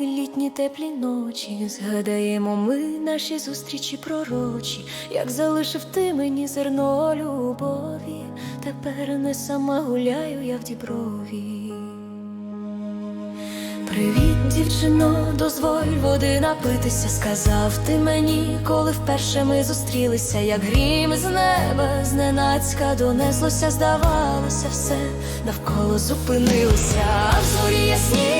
літні теплі ночі, згадаємо ми наші зустрічі пророчі, як залишив ти мені зерно любові, тепер не сама гуляю я в діброві. Привіт, дівчино, дозволь води напитися, сказав ти мені, коли вперше ми зустрілися, як грім з неба, зненацька донеслося, здавалося, все навколо зупинилося, а в зорі ясні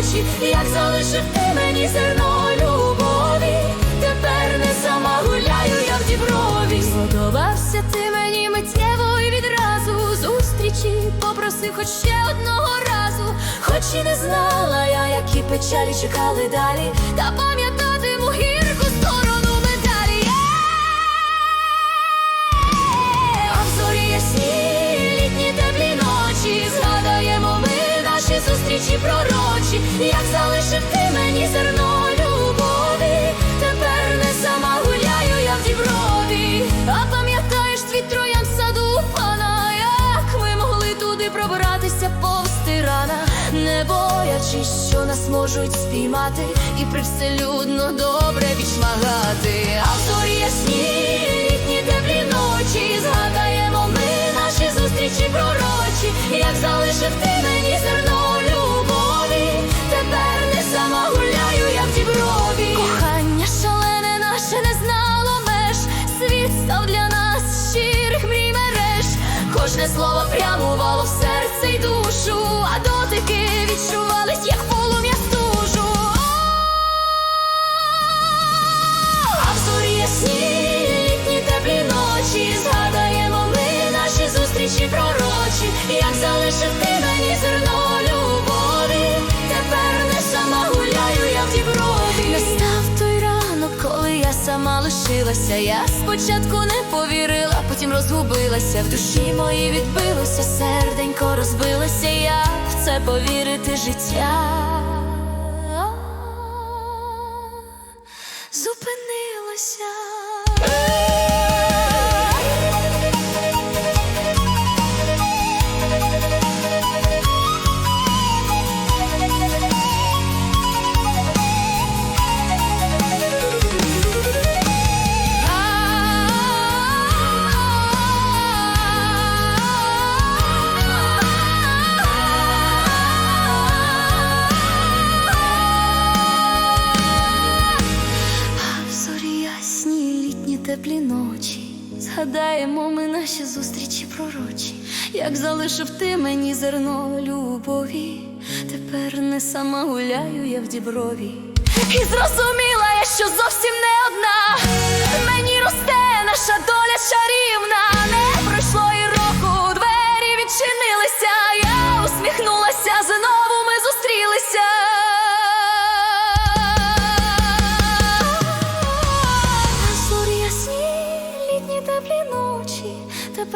пророчі, як залишив ти мені зерно любові, тепер не сама гуляю я в діброві. Сподобався ти мені миттєво і відразу. Зустрічі, попросив хоч ще одного разу, хоч і не знала я, які печалі чекали далі, та пам'ятатиму наші пророчі, як залишив ти мені зерно любові, тепер не сама гуляю я в діброві, а пам'ятаєш твій троян саду пана, як ми могли туди пробиратися повсти рана, не боячись, що нас можуть спіймати, і привселюдно добре відшмагати, а в зорі ясні літні теплі ночі, згадаємо ми наші зустрічі пророчі, як залишив ти мені зерно сама лишилася. Я спочатку не повірила, потім розгубилася. В душі моїй відбилося, серденько розбилося. Я в це повірити життя. Теплі ночі. Згадаємо ми наші зустрічі пророчі, як залишив ти мені зерно любові, тепер не сама гуляю я в діброві. І зрозуміла я, що зовсім не одна. Мені росте наша доля чарівна.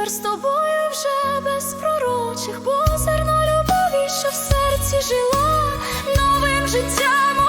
Тепер з тобою вже без пророчих, бо зерно любові, що в серці жила, новим життям